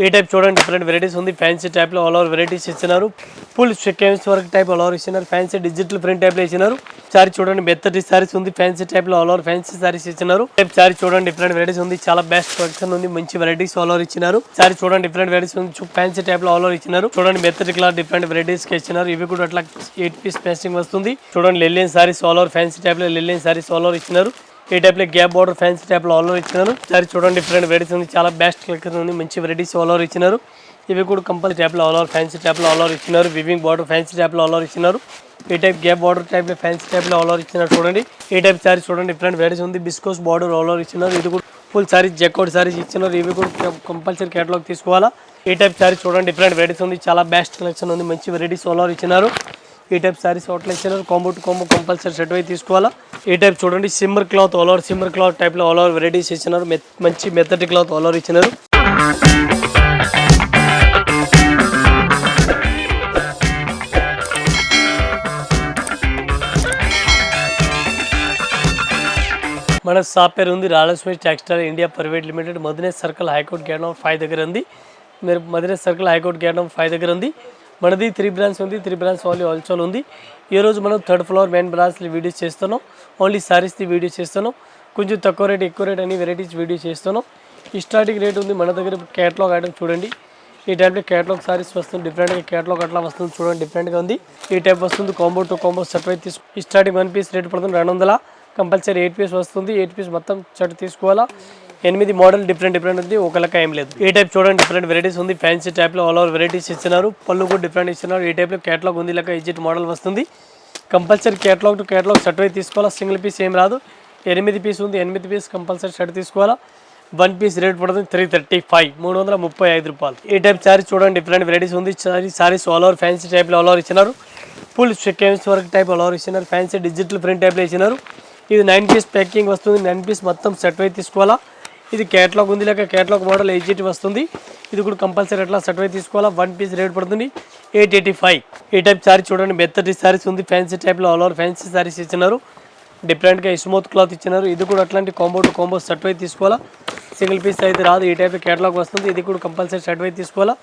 ఈ టైప్ చూడండి different varieties ఉంది. ఫ్యాన్సీ టైప్లో ఆల్ ఓవర్ వెరైటీస్ ఇచ్చినారు. Full seconds work type all over ఇచ్చినారు. ఫ్యాన్సీ డిజిటల్ ప్రింట్ టైప్లో ఇచ్చినారు. సారీ చూడండి మెత్తటి సారీస్ ఉంది. ఫ్యాన్సీ టైప్లో ఆల్ ఓవర్ ఫ్యాన్సీ సారీస్ ఇచ్చినారు. టైప్ సారీ చూడండి డిఫరెంట్ వెరైటీస్ ఉంది. చాలా బెస్ట్ కలెక్షన్ ఉంది. మంచి వెరైటీస్ ఆల్ ఓవర్ ఇచ్చినారు. సారీ చూడండి డిఫరెంట్ వెరైటీస్ ఉంది. ఫ్యాన్సీ టైప్లో ఆల్ ఓవర్ ఇచ్చినారు. చూడండి మెత్తటి క్లాత్ డిఫరెంట్ వెరైటీస్కి ఇచ్చినారు. ఇవి కూడా అట్లా ఎయిట్ పీస్ పేస్టింగ్ వస్తుంది. చూడండి లెల్లియన్ సారీస్ ఆల్ ఓవర్ ఫ్యాన్సీ టైప్లో లెల్లియన్ సారీస్ ఆల్ ఓవర్ ఇచ్చినారు. ఈ టైప్లో గ్యాప్ బార్డర్ ఫ్యాన్సీ టైప్లో ఆల్ ఓవర్ ఇచ్చినారు. సారీ చూడండి డిఫరెంట్ వెరైటీస్ ఉంది చాలా బెస్ట్ కలెక్షన్ ఉంది మంచి వెరైటీస్ ఆల్ ఓవర్ ఇచ్చినారు. ఇవి కూడా కంపల్సరీ టైప్లో ఆల్ ఓవర్ ఫ్యాన్సీ టైప్లో ఆల్ ఓవర్ ఇచ్చినారు. వివింగ్ బార్డర్ ఫ్యాన్సీ టైప్లో ఆల్ ఓవర్ ఇచ్చినారు. ఈ టైప్ గ్యాప్ బార్డర్ టైప్లో ఫ్యాన్సీ టైప్లో ఆల్ ఓవర్ ఇచ్చినారు చూడండి. ఈ టైప్ సారీ చూడండి డిఫరెంట్ వెరైటీస్ ఉంది. బిస్కోస్ బార్డర్ ఆల్ ఓవర్ ఇచ్చినారు. ఇది కూడా ఫుల్ సారీస్ జెక్అవుట్ సారీస్ ఇచ్చినారు. ఇవి కూడా కంపల్సరీ కేటలాగ్ తీసుకోవాలా. ఈ టైప్ సారీ చూడండి డిఫరెంట్ వెరైటీస్ ఉంది. చాలా బెస్ట్ కలెక్షన్ ఉంది. మంచి వెరైటీస్ ఆల్ ఓవర్ ఇచ్చినారు. ఈ టైప్ శారీస్ హోటల్ ఇచ్చినారు combo to combo compulsory set అయి తీసుకోవాలా? ఈ టైప్ చూడండి shimmer cloth all over shimmer cloth టైప్లో ఆల్ ఓవర్ వెరైటీస్ ఇచ్చినారు. మంచి మెత్తటి క్లాత్ ఆల్ ఓవర్ ఇచ్చినారు. మన షాప్ పేరు ఉంది Rayalaseema textile India private limited Madine circle high court gate number five దగ్గర ఉంది. మీరు Madine circle high court gate number five దగ్గర ఉంది. మనది త్రీ బ్రాంచ్ ఉంది త్రీ బ్రాంచ్ ఓన్లీ హోల్సేల్ ఉంది. ఈ రోజు మనం థర్డ్ ఫ్లోర్ మెయిన్ బ్రాంచ్లు వీడియోస్ చేస్తున్నాం. ఓన్లీ శారీస్ది వీడియోస్ చేస్తున్నాం. కొంచెం తక్కువ రేట్ ఎక్కువ రేట్ అని వెరైటీస్ వీడియో చేస్తున్నాం. ఈ స్టార్టింగ్ రేట్ ఉంది మన దగ్గర క్యాటలాగ్ ఐటమ్ చూడండి. ఈ టైప్లో క్యాటలాగ్ సారీస్ వస్తుంది డిఫరెంట్గా క్యాటలాగ్ అట్లా వస్తుంది చూడండి డిఫరెంట్గా ఉంది. ఈ టైప్ వస్తుంది కాంబో టు కాంబో సెట్ అయితే తీసుకు ఈ స్టార్టింగ్ వన్ పీస్ రేట్ పడుతుంది రెండు వందల. కంపల్సరీ ఎయిట్ పీస్ వస్తుంది ఎయిట్ పీస్ మొత్తం షర్ట్ తీసుకోవాలా? ఎనిమిది మోడల్ డిఫరెంట్ డిఫరెంట్ ఉంది ఒక లెక్క ఏం లేదు. ఈ టైప్ చూడండి డిఫరెంట్ వెరైటీస్ ఉంది. ఫ్యాన్సీ టైప్లో ఆల్ ఓవర్ వెరైటీస్ ఇస్తున్నారు. పళ్ళు కూడా డిఫరెంట్ ఇస్తున్నారు. ఈ టైప్లో కేటలాగ్ ఉంది లెక్క ఎగ్జిట్ మోడల్ వస్తుంది. Compulsory catalogue to catalogue shirt అయితే తీసుకోవాలా? సింగిల్ పీస్ ఏం రాదు. ఎనిమిది పీస్ ఉంది ఎనిమిది పీస్ కంపల్సరీ షర్ట్ తీసుకోవాలా? వన్ పీస్ రేట్ పడుతుంది త్రీ థర్టీ ఫైవ్ మూడు వందల ముప్పై ఐదు రూపాయలు. ఈ టైప్ శారీ చూడండి డిఫరెంట్ వెరైటీస్ ఉంది. Sari saris all over fancy టైప్లో ఆల్ ఓవర్ ఇచ్చినారు full seconds work type all over ఇచ్చినారు ఫ్యాన్సీ డిజిటల్ ప్రింట్ టైప్లో ఇచ్చినారు ఇది నైన్ పీస్ ప్యాకింగ్ వస్తుంది. నైన్ పీస్ మొత్తం సెట్ అయితే తీసుకోవాలా? ఇది క్యాట్లాగ్ ఉంది లేక క్యాట్లాగ్ మోడల్ ఎయిట్ వస్తుంది. ఇది కూడా కంపల్సరీ అట్లా సెట్ అయితే తీసుకోవాలా? వన్ పీస్ రేట్ పడుతుంది. ఎయిట్ ఎయిటీ ఫైవ్ ఈ టైప్ సారీ చూడండి మెత్తటి సారీస్ ఉంది. ఫ్యాన్సీ టైప్లో ఆల్ ఓవర్ ఫ్యాన్సీ సారీస్ ఇచ్చినారు. డిఫరెంట్గా ఇస్మూత్ క్లాత్ ఇచ్చినారు. ఇది కూడా అట్లాంటి కాంబో టు కాంబో సెట్ అయితే తీసుకోవాలా? సింగిల్ పీస్ అయితే రాదు. ఈ టైప్ క్యాటలాగ్ వస్తుంది. ఇది కూడా కంపల్సరీ సెట్ అయితే తీసుకోవాలా?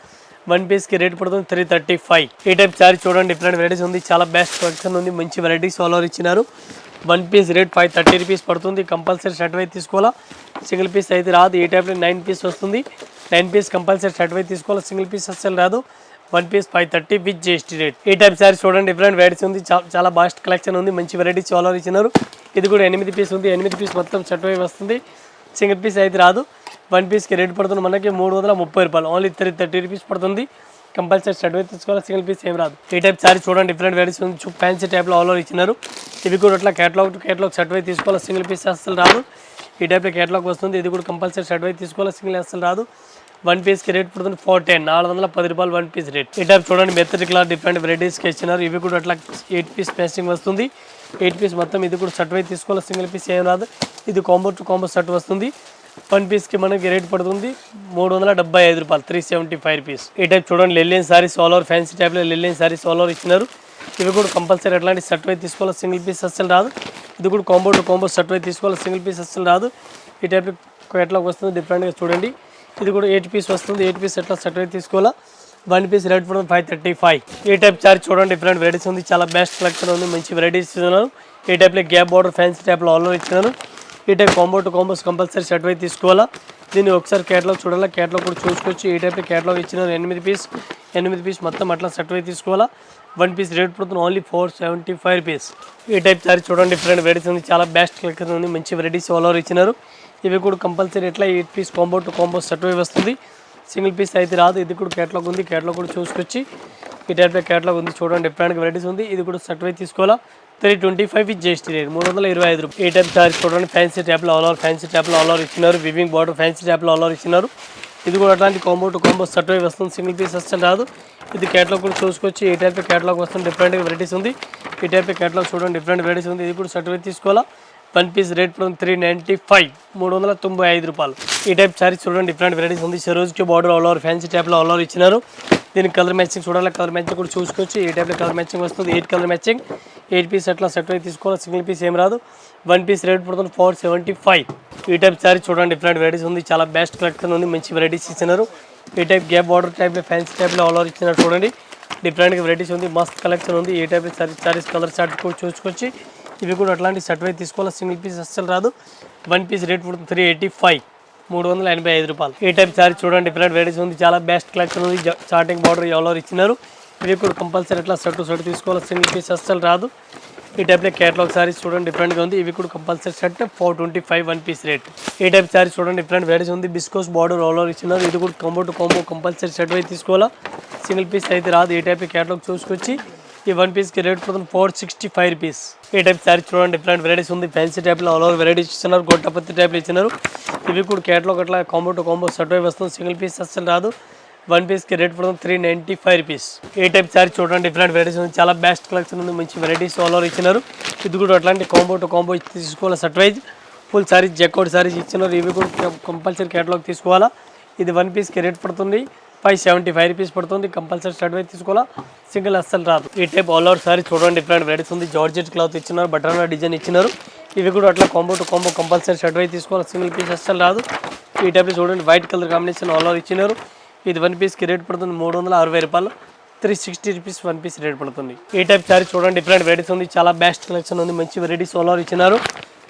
వన్ పీస్కి రేట్ పడుతుంది త్రీ థర్టీ ఫైవ్ ఈ టైప్ సారీ చూడండి డిఫరెంట్ వెరైటీస్ ఉంది. చాలా బెస్ట్ కలెక్షన్ ఉంది. మంచి వెరైటీస్ ఆల్ ఓవర్ ఇచ్చినారు. One piece rate five thirty rupees పడుతుంది. కంపల్సరీ షర్ట్ అయితే తీసుకోవాలా? సింగిల్ పీస్ అయితే రాదు. ఈ టైప్లో నైన్ పీస్ వస్తుంది. నైన్ పీస్ కంపల్సరీ షర్ట్ అయితే తీసుకోవాలి. సింగిల్ పీస్ అస్సలు రాదు. One piece five thirty with GST rate. ఈ టైప్ సారీ చూడండి. డిఫరెంట్ వెరైటీస్ ఉంది. చాలా బాస్ట్ కలెక్షన్ ఉంది. మంచి వెరైటీస్ ఆల్ ఇచ్చినారు ఇది కూడా ఎనిమిది పీస్ ఉంది. ఎనిమిది పీస్ మొత్తం షర్ట్ అయి వస్తుంది. సింగిల్ పీస్ అయితే రాదు. వన్ పీస్కి రేట్ పడుతుంది మనకి మూడు వందల ముప్పై రూపాయలు. ఓన్లీ త్రీ థర్టీ రూపీస్ పడుతుంది. కంపల్సరీ షర్ట్ అయితే తీసుకోవాలి. సింగిల్ పీస్ ఏం రాదు. ఈ టైప్ సారీ చూడండి. డిఫరెంట్ వెరైటీస్ ఉంది. ఫ్యాన్సీ టైప్లో ఆల్ ఓవర్ ఇచ్చినారు ఇవి కూడా అట్లా క్యాటలాగ్ టు క్యాటలాగ్ షర్ట్ అయితే తీసుకోవాలి. సింగిల్ పీస్ అస్సలు రాదు. ఈ టైప్లో కేటలాగ్ వస్తుంది. ఇది కూడా కంపల్సరీ షర్ట్ అయితే తీసుకోవాలి? సింగిల్ అసలు రాదు. వన్ పీస్కి రేట్ పడుతుంది ఫోర్ టెన్ నాలుగు వందల పది రూపాయలు వన్ పీస్ రేట్ ఈ టైప్ చూడండి మెత్తటి క్లాత్ డిఫరెంట్ వెరైటీస్కి ఇచ్చినారు. ఇవి కూడా అట్లా ఎయిట్ పీస్ పేస్టింగ్ వస్తుంది. ఎయిట్ పీస్ మొత్తం ఇది కూడా షర్ట్ అయితే తీసుకోవాలి? సింగిల్ పీస్ ఏం రాదు. ఇది కాంబో టు కాంబో షర్ట్ వస్తుంది. వన్ పీస్కి మనకి రేట్ పడుతుంది మూడు వందల డెబ్బై ఐదు రూపాయలు త్రీ సెవెంటీ ఫైవ్ రూపీస్ ఈ టైప్ చూడండి linen saris all over fancy టైప్లో లెల్లిన్ సారీస్ ఆల్ ఓవర్ ఇచ్చినారు. ఇవి కూడా కంపల్సరీ అట్లాంటి షర్ట్ అయితే తీసుకోవాలి? సింగిల్ పీస్ అస్సలు రాదు. ఇది కూడా కాంబో టు కాంబో సెట్ అయితే తీసుకోవాలి. సింగిల్ పీస్ అసలు రాదు. ఈ టైప్ ఎట్లా వస్తుంది డిఫరెంట్గా చూడండి. ఇది కూడా ఎయిట్ పీస్ వస్తుంది. ఎయిట్ పీస్ ఎట్లా సెట్ అయితే తీసుకోవాలా? వన్ పీస్ రేట్ పడుతుంది ఫైవ్ థర్టీ ఫైవ్ ఈ టైప్ చార్జ్ చూడండి డిఫరెంట్ వెరైటీస్ ఉంది. చాలా బెస్ట్ కలెక్షన్ ఉంది. మంచి వెరైటీస్ ఇస్తున్నాను. ఈ టైప్లో గ్యాప్ బార్డర్ ఫ్యాన్సీ టైప్లో ఆల్ ఇచ్చినాను. ఈ type combo to combos compulsory set అయితే తీసుకోవాలా? దీన్ని ఒకసారి కేటలాగ్ చూడాలా? కేటలాగ్ కూడా చూసుకోవచ్చు. ఈ టైప్లో కేటలాగ్ ఇచ్చినారు. ఎనిమిది పీస్ ఎనిమిది పీస్ మొత్తం అట్లా సెట్ అయితే తీసుకోవాలా? వన్ పీస్ రేట్ పడుతుంది only four seventy five rupees. ఈ టైప్ సారీ చూడండి డిఫరెంట్ వెరైటీస్ ఉంది చాలా బెస్ట్ కలెక్షన్ ఉంది మంచి వెరైటీస్ ఆల్ ఓవర్ ఇచ్చినారు. ఇవి కూడా కంపల్సరీ ఎట్లా eight piece combo to combo set వస్తుంది. సింగిల్ పీస్ అయితే రాదు ఇది కూడా కేటలాగ్ ఉంది కేటలాగ్ కూడా చూసుకొచ్చి ఈ టైప్లో కేటలాగ్ ఉంది చూడండి డిఫరెంట్ వెరైటీస్ ఉంది ఇది కూడా సెట్ అయితే తీసుకోవాలా. Three twenty five with GST rate మూడు వందల ఇరవై ఐదు రూపాయలు ఈ టైప్ సారీ చూడండి ఫ్యాన్సీ ట్యాప్లో ఆల్ ఓవర్ ఫ్యాన్సీ ట్యాప్లో ఆల్ ఓవర్ ఇచ్చినారు. వివింగ్ బార్డర్ ఫ్యాన్సీ ట్యాప్లో ఆల్ ఓవర్ ఇచ్చినారు. ఇది కూడా అట్లాంటి కాంబో టు కాంబో సెట్ వస్తుంది. సింగిల్ పీస్ అస్సలు రాదు. ఇది క్యాటలాగ్ కూడా చూసుకొచ్చి ఈ టైప్ కేటలాగ్ వస్తుంది డిఫరెంట్ వెరైటీస్ ఉంది. ఈ టైప్ కేటలాగ్ చూడండి డిఫరెంట్ వెరైటీస్ ఉంది. ఇది కూడా సెట్ తీసుకోవాలా? వన్ పీస్ రేట్ పడుతుంది త్రీ నైంటీ ఫైవ్ మూడు వందల తొంభై ఐదు రూపాయలు. ఈ టైప్ సారీస్ చూడండి డిఫరెంట్ వెరైటీస్ ఉంది. సరోజ్కి బార్డర్ ఆల్ ఓవర్ ఫ్యాన్సీ టైప్లో ఆల్ ఓవర్ ఇచ్చినారు. దీనికి కలర్ మ్యాచింగ్ చూడాలి? కలర్ మ్యాచింగ్ కూడా చూసుకోవచ్చు ఈ టైప్లో కలర్ మ్యాచింగ్ వస్తుంది? Eight colour matching eight piece అట్లా సెట్ అయితే తీసుకోవాలి. సింగిల్ పీస్ ఏం రాదు. వన్ పీస్ రేట్ పడుతుంది ఫోర్ సెవెంటీ ఫైవ్. ఈ టైప్ శారీ చూడండి డిఫరెంట్ వెరైటీస్ ఉంది. చాలా బెస్ట్ కలెక్షన్ ఉంది. మంచి వెరైటీస్ ఇచ్చినారు. ఈ టైప్ గ్యాప్ బార్డర్ టైప్లో ఫ్యాన్సీ టైప్లో ఆల్ ఓవర్ ఇచ్చినారు చూడండి. డిఫరెంట్గా వెరైటీస్ ఉంది. మస్త్ కలెక్షన్ ఉంది. ఈ type saris saris colour shirt చూసుకొచ్చి ఇవి కూడా అట్లాంటి షర్ట్ వైపు తీసుకోవాలి. సింగిల్ పీస్ అస్సలు రాదు. వన్ పీస్ రేట్ పడుతుంది త్రీ ఎయిటీ ఫైవ్ మూడు వందల ఎనభై ఐదు రూపాయలు. ఈ టైప్ శారీ చూడండి డిఫరెంట్ వెరైటీస్ ఉంది. చాలా బెస్ట్ కలెక్షన్ ఉంది. చార్టింగ్ బార్డర్ ఎవరో ఇచ్చినారు. ఇవి కూడా కంపల్సరీ ఎట్లా షర్ట్ షర్ట్ తీసుకోవాలి సింగిల్ పీస్ అస్సలు రాదు. ఈ టైప్లో క్యాటలాగ్ సారీస్ చూడండి డిఫరెంట్గా ఉంది. ఇవి కూడా compulsory shirt four twenty five one piece rate ఈ టైప్ సారీ చూడండి డిఫరెంట్ వెరైటీస్ ఉంది. బిస్కోస్ బార్డర్ ఆల్ ఇచ్చినారు ఇది కూడా combo to combo compulsory shirt అయితే తీసుకోవాలా. సింగిల్ పీస్ అయితే రాదు. ఈ టైప్ క్యాటలాగ్ చూసుకొచ్చి ఈ వన్ పీస్కి రేట్ పోతుంది ఫోర్ సిక్స్టీ ఫైవ్ రూపీస్ ఈ టైప్ సారీ చూడండి డిఫరెంట్ వెరైటీస్ ఉంది. ఫ్యాన్సీ టైప్లో ఆల్ ఓవర్ వెరైటీస్ ఇస్తున్నారు. గొట్టపత్తి టైప్లో ఇచ్చినారు. ఇవి కూడా క్యాటలాగ్ అట్లా కాంబో టు కాంబో షర్ట్ వస్తుంది. సింగిల్ పీస్ అస్సలు రాదు. వన్ పీస్కి రేట్ పడుతుంది త్రీ నైంటీ ఫైవ్ రూపీస్ ఏ టైప్ సారీ చూడండి డిఫరెంట్ వెరైటీస్ ఉంది. చాలా బెస్ట్ కలెక్షన్ ఉంది. మంచి వెరైటీస్ ఆల్ ఓవర్ ఇచ్చినారు. ఇది కూడా అట్లాంటి కాంబో టు కాంబో తీసుకోవాలి సర్ట్వైజ్ ఫుల్ సారీస్ జెక్అవుట్ సారీస్ ఇచ్చినారు. ఇవి కూడా కంపల్సరీ క్యాటలాగ్ తీసుకోవాలా. ఇది వన్ పీస్కి రేట్ పడుతుంది. ఫైవ్ సెవెంటీ ఫైవ్ రూపీస్ పడుతుంది. కంపల్సరీ షర్ట్ వైజ్ తీసుకోవాలా. సింగిల్ అస్సలు రాదు. ఈ టైప్ ఆల్ ఓవర్ సారీ చూడండి. డిఫరెంట్ వెరైటీస్ ఉంది. జార్జెట్ క్లాత్ ఇచ్చినారు. బటర్నా డిజైన్ ఇచ్చినారు. ఇవి కూడా అట్లా combo to combo compulsory shirt wise తీసుకోవాలి. సింగిల్ పీస్ అస్సలు రాదు. ఈ టైప్లో చూడండి. White colour combination all over ఇచ్చినారు. ఇది వన్ పీస్కి రేట్ పడుతుంది మూడు వందల అరవై రూపాయలు. Three sixty rupees one piece rate పడుతుంది. ఈ టైప్ సారీ చూడండి డిఫరెంట్ వెరైటీస్ ఉంది. చాలా బెస్ట్ కలెక్షన్ ఉంది. మంచి వెరైటీస్ ఆల్ ఇచ్చినారు.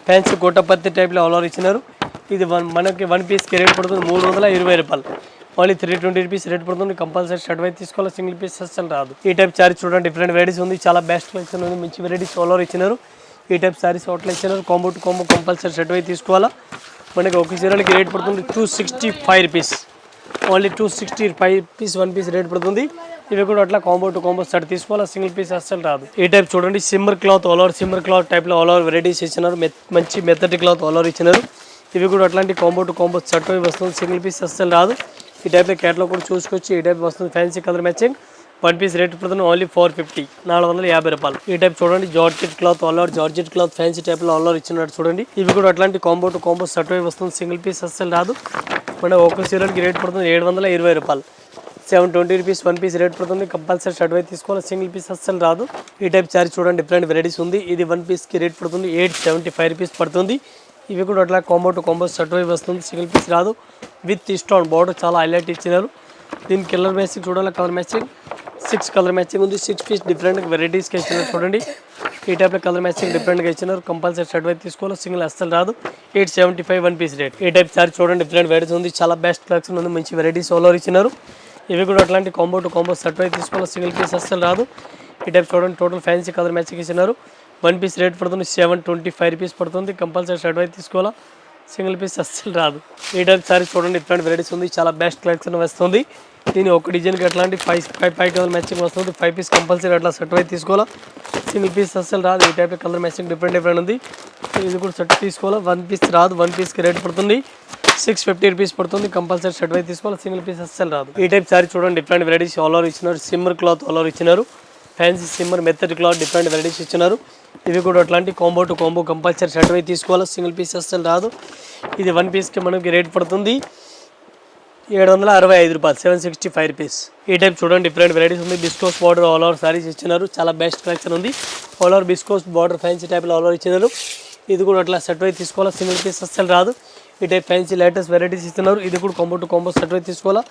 ఫ్యాన్సీ గోటపత్తి టైప్లో ఆల్ ఇచ్చినారు. ఇది వన్ మనకి వన్ పీస్కి రేట్ పడుతుంది మూడు వందల ఇరవై రూపాయలు. Only three twenty rupees rate పడుతుంది. కంపల్సరీ షర్ట్ వైపు తీసుకోవాలి. సింగిల్ పీస్ అసలు రాదు. ఈ టైప్ సారీ చూడండి డిఫరెంట్ వెరైటీస్ ఉంది. చాలా బెస్ట్ కలెక్షన్ ఉంది. మంచి వెరైటీస్ ఆల్ ఇచ్చినారు. ఈ టైప్ సారీస్ హోటల్ ఇచ్చినారు. Combo to combo compulsory shirt వైపు తీసుకోవాలా. మనకి ఒక చీరలకి రేట్ పడుతుంది two sixty five rupees only two sixty five piece one piece rate పడుతుంది. ఇవి కూడా అట్లా కాంబో టు కాంబో సెట్ తీసుకోవాలి? సింగిల్ పీస్ అస్సలు రాదు. ఈ టైప్ చూడండి shimmer cloth all over shimmer cloth టైప్లో ఆల్ ఓవర్ వెరైటీస్ ఇచ్చినారు. మంచి మెత్తటి క్లాత్ ఆల్ ఓవర్ ఇచ్చినారు. ఇవి కూడా అట్లాంటి కాంబో టు కాంబో సెట్ వస్తుంది. సింగిల్ పీస్ అస్సలు రాదు. ఈ టైప్లో క్యాట్లో కూడా చూసుకొచ్చి ఈ టైప్ వస్తుంది. Fancy colour matching one piece rate పడుతుంది. ఓన్లీ ఫోర్ ఫిఫ్టీ నాలుగు వందల యాభై రూపాయలు. ఈ టైప్ చూడండి georgette cloth all over georgette cloth fancy టైప్లో ఆల్ ఓవర్ ఇచ్చినట్టు చూడండి. ఇవి కూడా అట్లాంటి కాంబో టు కాంబో సెట్ వస్తుంది. సింగిల్ పీస్ అస్సలు రాదు. మన ఒక చీరలకి రేట్ పడుతుంది ఏడు వందల ఇరవై రూపాయలు. Seven twenty rupees one piece rate పడుతుంది. కంపల్సరీ షర్ట్ వైపు తీసుకోవాలి. సింగిల్ పీస్ అస్సలు రాదు. ఈ టైప్ చారీ చూడండి డిఫరెంట్ వెరైటీస్ ఉంది. ఇది వన్ పీస్కి రేట్ పడుతుంది ఎయిట్ సెవెంటీ ఫైవ్ రూపీస్ పడుతుంది. ఇవి కూడా అట్లా కాంబో టు కాంబో షర్ట్ వైపు వస్తుంది. సింగిల్ పీస్ రాదు. విత్ స్టోన్ బోర్డర్ చాలా హైలైట్ ఇచ్చినారు. దీని కలర్ మ్యాచింగ్ చూడాలి? Colour matching six colour matching ఉంది. సిక్స్ పీస్ డిఫరెంట్ వెరైటీస్కి ఇచ్చినారు చూడండి. ఈ టైప్లో కలర్ మ్యాచింగ్ డిఫరెంట్గా ఇచ్చినారు. కంపల్సరీ షర్ట్ వైపు తీసుకోవాలి. సింగిల్ అస్సలు రాదు. Eight seventy five one piece rate ఈ టైప్ సారీ చూడండి. డిఫరెంట్ వెరైటీస్ ఉంది. చాలా బెస్ట్ కలెక్షన్ ఉంది మంచి వెరైటీస్ ఆల్ ఇచ్చినారు. ఇవి కూడా అట్లాంటి కాంబో టు కాంబో షర్ట్ వైపు తీసుకోవాలి. సింగిల్ పీస్ అస్సలు రాదు. ఈ టైప్ చూడండి. టోటల్ ఫ్యాన్సీ కలర్ మ్యాచింగ్ ఇచ్చినారు. వన్ పీస్ రేట్ పడుతుంది. సెవెన్ ట్వంటీ ఫైవ్ రూపీస్ పడుతుంది. కంపల్సరీ షర్ట్ వైపు తీసుకోవాలా. సింగిల్ పీస్ అస్సలు రాదు. ఈ టైప్ సారీ చూడండి. డిఫరెంట్ వెరైటీస్ ఉంది. చాలా బెస్ట్ కలెక్షన్ వస్తుంది. దీని ఒక డిజైన్కి అట్లాంటి five five five colour matching వస్తుంది. ఫైవ్ పీస్ కంపల్సరీ అట్లా సెట్ వైపు తీసుకోవాలా. సింగిల్ పీస్ అస్సలు రాదు. ఈ type colour matching different different ఉంది. ఇది కూడా షర్ట్ తీసుకోవాలి? వన్ పీస్ రాదు. వన్ పీస్కి రేట్ పడుతుంది. సిక్స్ ఫిఫ్టీ రూపీస్ పడుతుంది. కంపల్సరీ షర్ట్ వైపు తీసుకోవాలి? సింగిల్ పీస్ అస్సలు రాదు. ఈ టైప్ సారీ చూడండి. డిఫరెంట్ వెరైటీస్ ఆల్ ఓవర్ ఇచ్చినారు. సిమ్మర్ క్లాత్ ఆల్ ఓవర్ ఇచ్చినారు. ఫ్యాన్సీ సిమ్మర్ మెత్తటి క్లాత్ డిఫరెంట్ వెరైటీస్ ఇచ్చినారు. ఇవి కూడా అట్లాంటి combo to combo compulsory shirt వైపు తీసుకోవాలి? సింగిల్ పీస్ అస్సలు రాదు. ఇది వన్ పీస్కి మనకి రేట్ పడుతుంది. ఏడు వందల అరవై ఐదు రూపాయలు సెవెన్ సిక్స్టీ ఫైవ్ రూపీస్ ఈ టైప్ చూడండి డిఫరెంట్ వెరైటీస్ ఉంది. Viscose border all over saris ఇచ్చినారు. చాలా బెస్ట్ కలెక్షన్ ఉంది. All over viscose border fancy టైప్లో ఆల్ ఓవర్ ఇచ్చినారు. ఇది కూడా అట్లా సెట్ వైపు తీసుకోవాలా? సింగిల్ పీస్ అస్సలు రాదు. ఈ టైప్ ఫ్యాన్సీ లేటెస్ట్ వెరైటీస్ ఇస్తున్నారు. ఇది కూడా కాంబో టు కాంబో సెట్ వైపు తీసుకోవాలా?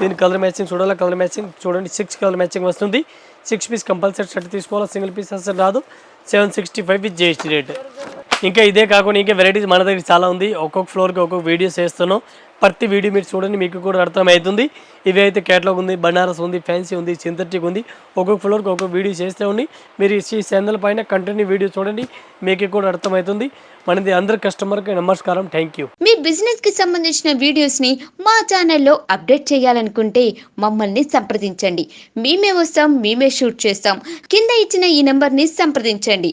దీని కలర్ మ్యాచింగ్ చూడాలా? కలర్ మ్యాచింగ్ చూడండి. సిక్స్ కలర్ మ్యాచింగ్ వస్తుంది. సిక్స్ పీస్ కంపల్సరీ షర్ట్ తీసుకోవాలా? సింగిల్ పీస్ అస్సలు రాదు. Seven sixty five with GST rate ఇంకా ఇదే కాకుండా ఇంకా వెరైటీస్ మన దగ్గర చాలా ఉంది. ఒక్కొక్క ఫ్లోర్కి ఒక్కొక్క వీడియోస్ చేస్తున్నాం. ప్రతి వీడియో మీరు చూడండి మీకు కూడా అర్థమవుతుంది. ఇవి అయితే కేటలాగ్ ఉంది బనారస్ ఉంది ఫ్యాన్సీ ఉంది సింథటిక్ ఉంది. ఒక్కొక్క ఫ్లోర్కి ఒక్కొక్క వీడియో చేస్తే ఉండి మీరు ఈ ఛానల్ పైన కంటిన్యూ వీడియో చూడండి మీకు కూడా అర్థమవుతుంది. మనది అందరి కస్టమర్కి నమస్కారం థ్యాంక్ యూ మీ బిజినెస్కి సంబంధించిన వీడియోస్ని మా ఛానల్లో అప్డేట్ చేయాలనుకుంటే మమ్మల్ని సంప్రదించండి. మేమే వస్తాం మేమే షూట్ చేస్తాం. కింద ఇచ్చిన ఈ నెంబర్ని సంప్రదించండి.